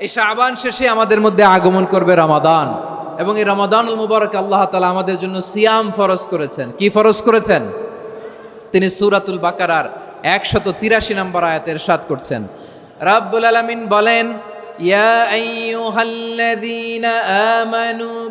এই শাহবান শেষে আমাদের মধ্যে আগমন করবে রমাদান। এবং এই রামাদানুল মুবারক আল্লাহ তালা আমাদের জন্য সিয়াম ফরজ করেছেন। কি ফরজ করেছেন? তিনি সুরাতুল বাকারার একশত তিরাশি নম্বর আয়াতের সাত করছেন। রাব্বুল আলমিন বলেন, ইয়া আমানু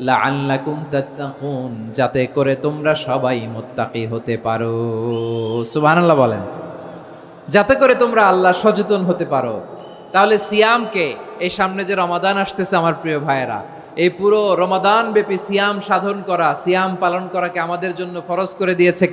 লাআল্লাকুম তাত্তাকুন, যাতে করে তোমরা সবাই মুত্তাকি হতে পারো। সুবহানাল্লাহ বলেন। যাতে করে তোমরা আল্লাহ সচেতন হতে পারো। তাহলে সিয়ামকে, এই সামনে যে রমাদান আসতেছে আমার প্রিয় ভাইয়েরা, এই পুরো রমাদান ব্যাপী সিয়াম সাধন করা, সিয়াম পালন করাকে আমাদের জন্য ফরজ করে দিয়েছে